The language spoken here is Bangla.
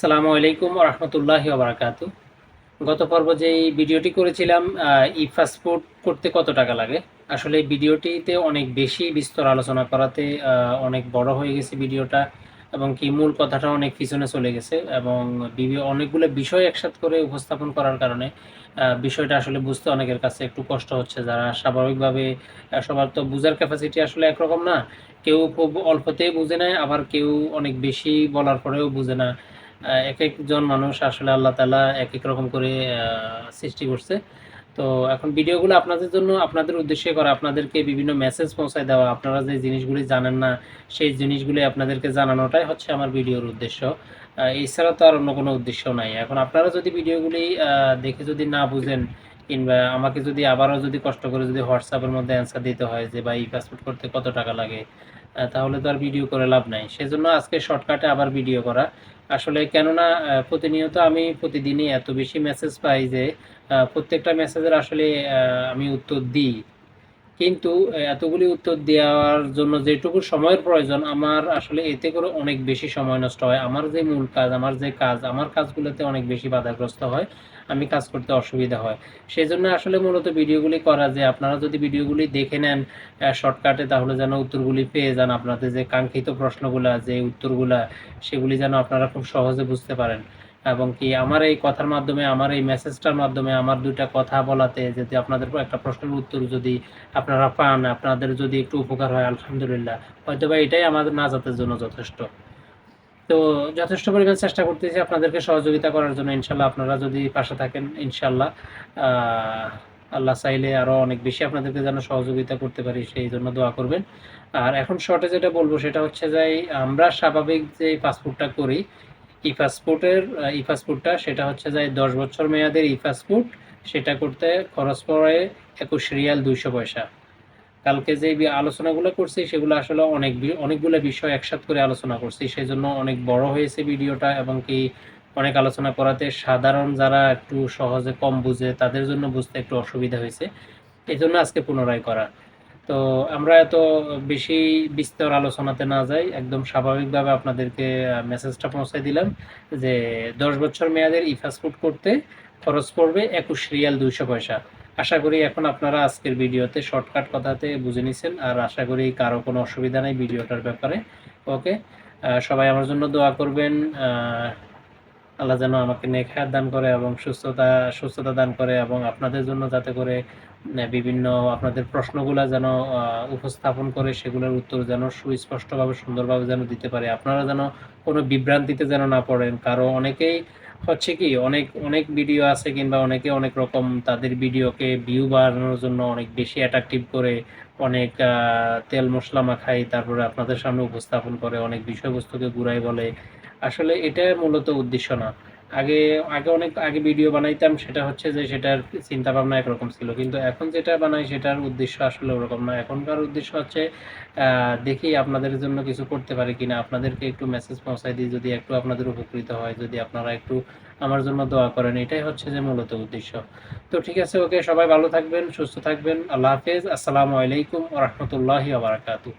সালামু আলাইকুম রহমতুল্লাহি বারাকাত গত পর্ব যে ভিডিওটি করেছিলাম ই ফাস্টফুড করতে কত টাকা লাগে? আসলে এই ভিডিওটিতে অনেক বেশি বিস্তর আলোচনা করাতে অনেক বড় হয়ে গেছে ভিডিওটা এবং কি মূল কথাটা অনেক পিছনে চলে গেছে এবং অনেকগুলো বিষয় একসাথে করে উপস্থাপন করার কারণে বিষয়টা আসলে বুঝতে অনেকের কাছে একটু কষ্ট হচ্ছে। যারা স্বাভাবিকভাবে সবার তো বুঝার ক্যাপাসিটি আসলে একরকম না। কেউ খুব অল্পতেই বুঝে নেয়, আবার কেউ অনেক বেশি বলার পরেও বুঝে না। এক একজন মানুষ আসলে আল্লাহ তালা এক এক রকম করে সৃষ্টি করছে। তো এখন ভিডিওগুলো আপনাদের জন্য, আপনাদের উদ্দেশ্যে করা, আপনাদেরকে বিভিন্ন মেসেজ পৌঁছায় দেওয়া। আপনারা যে জিনিসগুলি জানেন না, সেই জিনিসগুলি আপনাদেরকে জানানোটাই হচ্ছে আমার ভিডিওর উদ্দেশ্য। এছাড়া তো আর অন্য কোনো উদ্দেশ্য নাই। এখন আপনারা যদি ভিডিওগুলি দেখে যদি না বুঝেন কিংবা আমাকে যদি আবারও যদি কষ্ট করে যদি হোয়াটসঅ্যাপের মধ্যে অ্যান্সার দিতে হয় যে, ভাই পাসপোর্ট করতে কত টাকা লাগে? তাহলে তো আর ভিডিও করে লাভ নাই। সেজন্য আজকে শর্টকাটে আবার ভিডিও করা। আসলে কেননা প্রতিনিয়ত আমি প্রতিদিনই এত বেশি মেসেজ পাই যে প্রত্যেকটা মেসেজের আসলে আমি উত্তর দিই। কিন্তু এতগুলি উত্তর দেওয়ার জন্য যেটুকু সময়ের প্রয়োজন, আমার আসলে এতে করে অনেক বেশি সময় নষ্ট হয়। আমার যে মূল কাজ, আমার যে কাজ, আমার কাজগুলোতে অনেক বেশি বাধাগ্রস্ত হয়, আমি কাজ করতে অসুবিধা হয়। সেই জন্য আসলে মূলত ভিডিওগুলি করা যে, আপনারা যদি ভিডিওগুলি দেখে নেন শর্টকাটে তাহলে যেন উত্তরগুলি পেয়ে যান আপনাদের যে কাঙ্ক্ষিত প্রশ্নগুলা, যে উত্তরগুলা, সেগুলি যেন আপনারা খুব সহজে বুঝতে পারেন। এবং কি আমার এই কথার মাধ্যমে, আমার এই মেসেজটার মাধ্যমে, আমার দুইটা কথা বলাতে যদি আপনাদের একটা প্রশ্নের উত্তর যদি আপনারা পান, আপনাদের যদি একটু উপকার হয়, আলহামদুলিল্লাহ। হয়তো বা এটাই আমাদের নাজাতের জন্য যথেষ্ট। তো যথেষ্ট পরিমাণ চেষ্টা করতেছি আপনাদেরকে সহযোগিতা করার জন্য। ইনশাল্লাহ আপনারা যদি পাশে থাকেন, ইনশাল্লাহ আল্লাহ চাইলে আরও অনেক বেশি আপনাদেরকে যেন সহযোগিতা করতে পারি, সেই জন্য দোয়া করবেন। আর এখন শর্টে যেটা বলব, সেটা হচ্ছে যে আমরা স্বাভাবিক যে পাসপোর্টটা করি ই পাসপোর্টের ই পাসপোর্টটা সেটা হচ্ছে যে দশ বছর মেয়াদের ই পাসপোর্ট সেটা করতে খরচ পড়ে একুশ রিয়াল দুইশো পয়সা। কালকে যে আলোচনাগুলো করছি, সেগুলো আসলে অনেক অনেকগুলো বিষয় একসাথ করে আলোচনা করছি। সেই জন্য অনেক বড় হয়েছে ভিডিওটা, এবং কি অনেক আলোচনা করাতে সাধারণ যারা একটু সহজে কম বুঝে, তাদের জন্য বুঝতে একটু অসুবিধা হয়েছে। এই জন্য আজকে পুনরায় করা। তো আমরা এত বেশি বিস্তর আলোচনাতে না যাই, একদম স্বাভাবিকভাবে আপনাদেরকে মেসেজটা পৌঁছে দিলাম যে দশ বছর মেয়াদের ই পাসপোর্ট করতে খরচ পড়বে একুশ রিয়াল দুইশো পয়সা। আশা করি এখন আপনারা আজকের ভিডিওতে শর্টকাট কথাতে বুঝে নিছেন আর আশা করি কারও কোনো অসুবিধা নেই ভিডিওটার ব্যাপারে। ওকে সবাই আমার জন্য দোয়া করবেন আল্লাহ যেন আমাকে নেক হায়াত দান করে এবং সুস্থতা সুস্থতা দান করে এবং আপনাদের জন্য যাতে করে বিভিন্ন আপনাদের প্রশ্নগুলো যেন উপস্থাপন করে সেগুলোর উত্তর যেন সুস্পষ্টভাবে, সুন্দরভাবে যেন দিতে পারে। আপনারা যেন কোনো বিভ্রান্তিতে যেন না পড়েন। কারও অনেকেই হচ্ছে কি, অনেক অনেক ভিডিও আছে কিংবা অনেকে অনেক রকম তাদের ভিডিওকে ভিউ বাড়ানোর জন্য অনেক বেশি অ্যাট্রাকটিভ করে অনেক তেল মশলা মাখাই তারপরে আপনাদের সামনে উপস্থাপন করে, অনেক বিষয়বস্তুকে ঘুরাই বলে। আসলে এটা মূলত উদ্দেশ্য না। আগে আগে অনেক, আগে ভিডিও বানাইতাম, সেটা হচ্ছে যে সেটার চিন্তা ভাবনা একরকম ছিল। কিন্তু এখন যেটা বানাই, সেটার উদ্দেশ্য আসলে ওরকম না। এখনকার উদ্দেশ্য হচ্ছে দেখি আপনাদের জন্য কিছু করতে পারি কিনা। আপনাদেরকে একটু মেসেজ পৌঁছাই দিই, যদি একটু আপনাদের উপকৃত হয়, যদি আপনারা একটু আমার জন্য দোয়া করেন। এটাই হচ্ছে যে মূলত উদ্দেশ্য। তো ঠিক আছে, ওকে সবাই ভালো থাকবেন, সুস্থ থাকবেন। আল্লাহ হাফেজ। আসসালামু আলাইকুম রহমতুল্লাহি আবরাকাতু